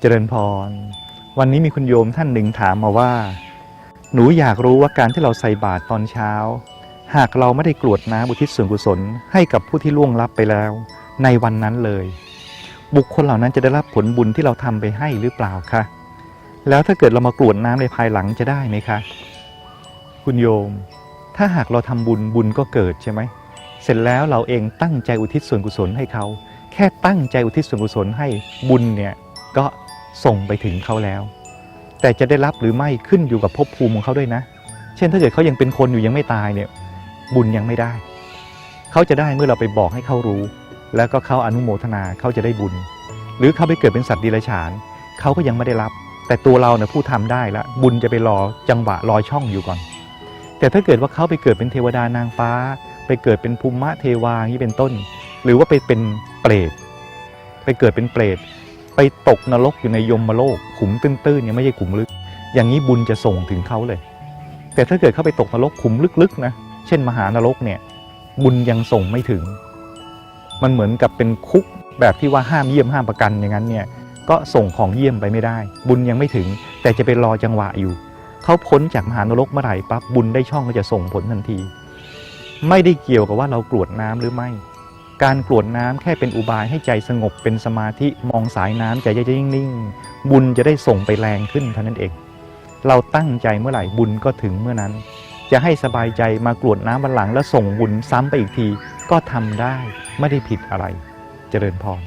เจริญพร วันนี้มีคุณโยมท่านหนึ่งถามมาว่า หนูอยากรู้ว่าการที่เราใส่บาตรตอนเช้า หากเราไม่ได้กรวดน้ำอุทิศส่วนกุศลให้กับผู้ที่ล่วงลับไปแล้ว ในวันนั้นเลย บุคคลเหล่านั้นจะได้รับผลบุญที่เราทำไปให้หรือเปล่าคะแล้วถ้าเกิดเรามากรวดน้ำในภายหลังจะได้ไหมคะ คุณโยม ถ้าหากเราทำบุญบุญก็เกิดใช่ไหมเสร็จแล้วเราเองตั้งใจอุทิศส่วนกุศลให้เขา แค่ตั้งใจอุทิศส่วนกุศลให้บุญเนี่ยก็ ส่งไปถึงเขาแล้ว แต่จะได้รับหรือไม่ขึ้นอยู่กับภพภูมิของเขาด้วยนะ เช่นถ้าเกิดเขายังเป็นคนอยู่ยังไม่ตายเนี่ยบุญยังไม่ได้ เขาจะได้เมื่อเราไปบอกให้เขารู้ แล้วก็เขาอนุโมทนาเขาจะได้บุญ หรือเขาไปเกิดเป็นสัตว์ดิรัจฉานเขาก็ยังไม่ได้รับ แต่ตัวเราเนี่ยผู้ทำได้ละบุญจะไปรอจังหวะรอช่องอยู่ก่อน แต่ถ้าเกิดว่าเขาไปเกิดเป็นเทวดานางฟ้า ไปเกิดเป็นภูมิเทวาอย่างนี้เป็นต้น หรือว่าไปเป็นเปรตไปเกิดเป็นเปรต ไปตกนรกอยู่ในยมโลกขุมตื้นๆเนี่ยไม่ใช่ขุมลึก อย่างนี้บุญจะส่งถึงเขาเลย แต่ถ้าเกิดเขาไปตกนรกขุมลึกๆนะเช่นมหานรกเนี่ยบุญยังส่งไม่ถึง มันเหมือนกับเป็นคุกแบบที่ว่าห้ามเยี่ยมห้ามประกันอย่างนั้นเนี่ยก็ส่งของเยี่ยมไปไม่ได้ บุญยังไม่ถึง แต่จะไปรอจังหวะอยู่เขาพ้นจากมหานรกเมื่อไหร่ปั๊บบุญได้ช่องก็จะส่งผลทันที ไม่ได้เกี่ยวกับว่าเรากรวดน้ำหรือไม่ การกรวดน้ำแค่เป็นอุบายให้ใจสงบเป็นสมาธิมองสายน้ำใจจะนิ่งๆบุญจะได้ส่งไปแรงขึ้นเท่านั้นเอง เราตั้งใจเมื่อไหร่บุญก็ถึงเมื่อนั้น จะให้สบายใจมากรวดน้ำวันหลังแล้วส่งบุญซ้ำไปอีกทีก็ทำได้ไม่ได้ผิดอะไร เจริญพร